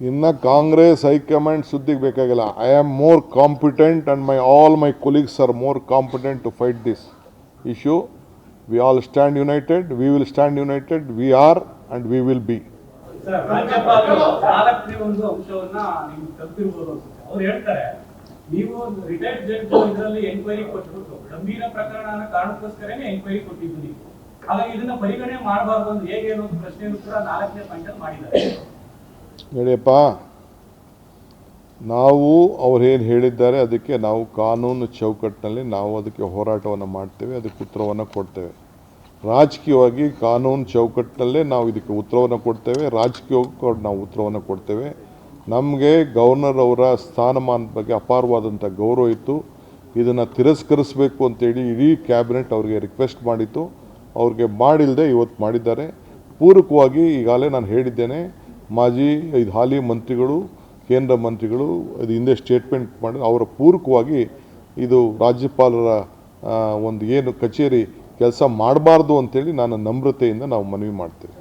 ಇನ್ನು ಕಾಂಗ್ರೆಸ್ ಹೈಕಮಾಂಡ್ ಸುದ್ದಿಗೆ ಬೇಕಾಗಿಲ್ಲ. I am more competent and my all my colleagues are more competent to fight this issue we all stand united we will stand united we are and we will be ನೀವು ಪ್ರಕರಣ ಪರಿಗಣನೆ ಮಾಡಬಾರ್ದು ಹೇಗೆ ಕೂಡ ನಾಲ್ಕನೇ point ಮಾಡಿದ್ದಾರೆ. ನೋಡಿಯಪ್ಪ ನಾವು ಅವ್ರೇನು ಹೇಳಿದ್ದಾರೆ ಅದಕ್ಕೆ ನಾವು ಕಾನೂನು ಚೌಕಟ್ಟಿನಲ್ಲಿ ನಾವು ಅದಕ್ಕೆ ಹೋರಾಟವನ್ನು ಮಾಡ್ತೇವೆ, ಅದಕ್ಕೆ ಉತ್ತರವನ್ನು ಕೊಡ್ತೇವೆ. ರಾಜಕೀಯವಾಗಿ ಕಾನೂನು ಚೌಕಟ್ಟಿನಲ್ಲೇ ನಾವು ಇದಕ್ಕೆ ಉತ್ತರವನ್ನು ಕೊಡ್ತೇವೆ, ರಾಜಕೀಯವಾಗಿ ನಾವು ಉತ್ತರವನ್ನು ಕೊಡ್ತೇವೆ. ನಮಗೆ ಗವರ್ನರ್ ಅವರ ಸ್ಥಾನಮಾನದ ಬಗ್ಗೆ ಅಪಾರವಾದಂಥ ಗೌರವ ಇತ್ತು. ಇದನ್ನು ತಿರಸ್ಕರಿಸಬೇಕು ಅಂತೇಳಿ ಇಡೀ ಕ್ಯಾಬಿನೆಟ್ ಅವರಿಗೆ ರಿಕ್ವೆಸ್ಟ್ ಮಾಡಿತ್ತು. ಅವ್ರಿಗೆ ಮಾಡಿಲ್ಲದೆ ಇವತ್ತು ಮಾಡಿದ್ದಾರೆ. ಪೂರಕವಾಗಿ ಈಗಾಗಲೇ ನಾನು ಹೇಳಿದ್ದೇನೆ ಮಾಜಿ ಐದು ಹಾಲಿ ಮಂತ್ರಿಗಳು, ಕೇಂದ್ರ ಮಂತ್ರಿಗಳು, ಇದು ಹಿಂದೆ ಸ್ಟೇಟ್ಮೆಂಟ್ ಮಾಡಿ ಅವರ ಪೂರಕವಾಗಿ ಇದು ರಾಜ್ಯಪಾಲರ ಒಂದು ಏನು ಕಚೇರಿ ಕೆಲಸ ಮಾಡಬಾರ್ದು ಅಂತೇಳಿ ನಾನು ನಮ್ರತೆಯಿಂದ ನಾವು ಮನವಿ ಮಾಡ್ತೇವೆ.